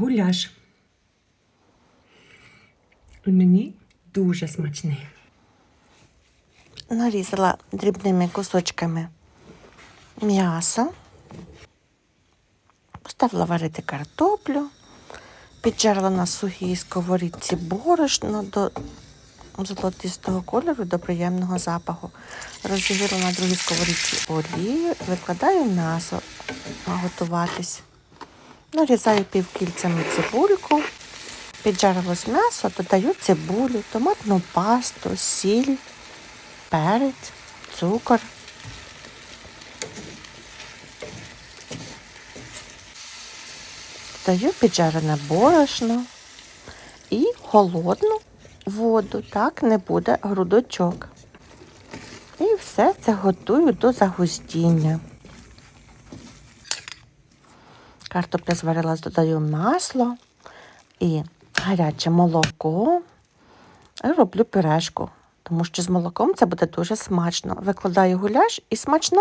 гуляш. Мені дуже смачний. Нарізала дрібними кусочками м'ясо, поставила варити картоплю, піджарила на сухій сковорідці борошно до золотистого кольору, до приємного запаху. Розігріла на другій сковорідці олію, викладаю м'ясо готуватись. Нарізаю півкільцями цибульку, піджарилось м'ясо, додаю цибулю, томатну пасту, сіль перець, цукор. Даю піджарене борошно і холодну воду, так не буде грудочок. І все це готую до загустіння. Картопля зварилась, додаю масло і гаряче молоко. Роблю пюрешку, тому що з молоком це буде дуже смачно. Викладаю гуляш і смачно.